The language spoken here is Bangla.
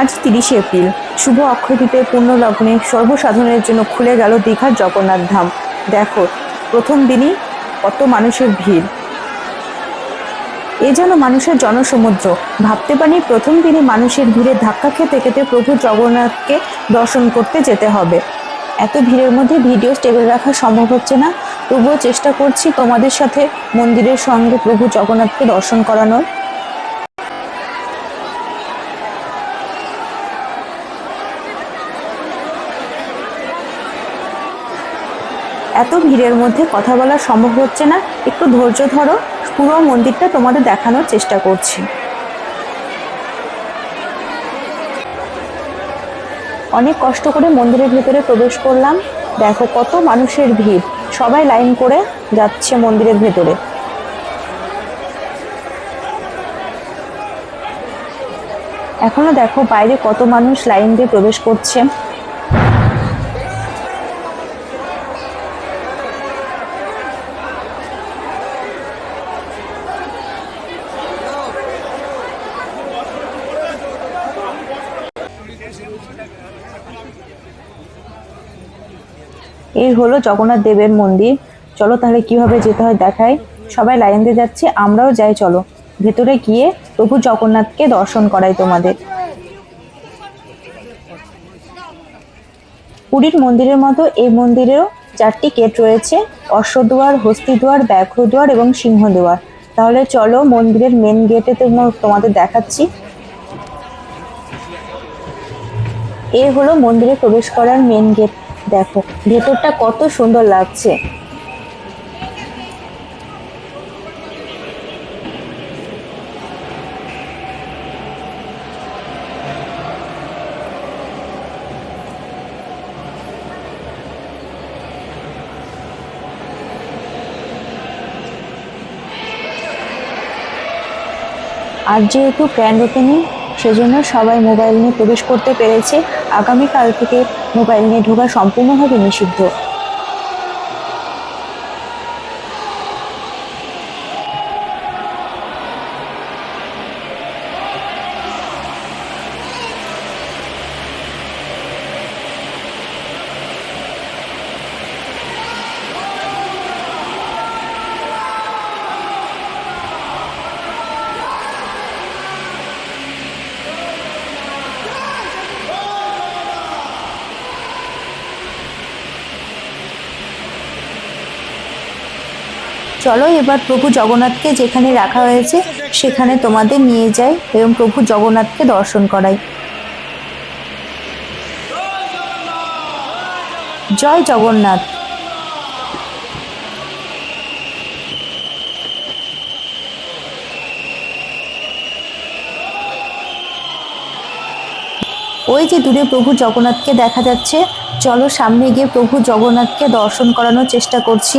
আজ তিরিশে এপ্রিল। শুভ অক্ষয় তৃতীয় পূর্ণ লগ্নে সর্বসাধারণের জন্য খুলে গেল দীঘার জগন্নাথ ধাম। দেখো, প্রথম দিনই কত মানুষের ভিড়। এ যেন মানুষের জনসমুদ্র। ভাবতে পারি প্রথম দিনই মানুষের ভিড়ে ধাক্কা খেতে খেতে প্রভু জগন্নাথকে দর্শন করতে যেতে হবে। এত ভিড়ের মধ্যে ভিডিও স্টেবল রাখা সম্ভব হচ্ছে না। তবুও চেষ্টা করছি তোমাদের সাথে মন্দিরের সঙ্গে প্রভু জগন্নাথকে দর্শন করানোর। এত ভিড়ের মধ্যে কথা বলা সম্ভব হচ্ছে না। একটু ধৈর্য ধরো। পুরো মন্দিরটা তোমাদের দেখানোর চেষ্টা করছি। অনেক কষ্ট করে মন্দিরের ভেতরে প্রবেশ করলাম। দেখো কত মানুষের ভিড়। সবাই লাইন করে যাচ্ছে মন্দিরের ভেতরে। এখনও দেখো বাইরে কত মানুষ লাইন দিয়ে প্রবেশ করছে। এই হলো জগন্নাথ দেবের মন্দির। চলো তাহলে কীভাবে যেতে হয় দেখাই। সবাই লাইন দিয়ে যাচ্ছে, আমরাও যাই, চলো। ভেতরে গিয়ে প্রভু জগন্নাথকে দর্শন করাই তোমাদের। পুরীর মন্দিরের মতো এই মন্দিরেও চারটি গেট রয়েছে, অশ্বদুয়ার, হস্তিদুয়ার, ব্যাঘ্রদুয়ার এবং সিংহদুয়ার। তাহলে চলো মন্দিরের মেন গেটে তোমাদের দেখাচ্ছি। এ হলো মন্দিরে প্রবেশ করার মেন গেট দেখো ভেতরটা কত সুন্দর লাগছে। আর যেহেতু গ্র্যান্ড ওপেনিং সেজন্য সবাই মোবাইল নিয়ে প্রবেশ করতে পেরেছে। আগামীকাল থেকে মোবাইল নিয়ে ঢোকা সম্পূর্ণভাবে নিষিদ্ধ। চলো এবার প্রভু জগন্নাথকে যেখানে রাখা হয়েছে, সেখানে তোমাদের নিয়ে যাই এবং প্রভু জগন্নাথকে দর্শন করাই। জয় জগন্নাথ। ওই যে দূরে প্রভু জগন্নাথকে দেখা যাচ্ছে, চলো সামনে গিয়ে প্রভু জগন্নাথকে দর্শন করানোর চেষ্টা করছি।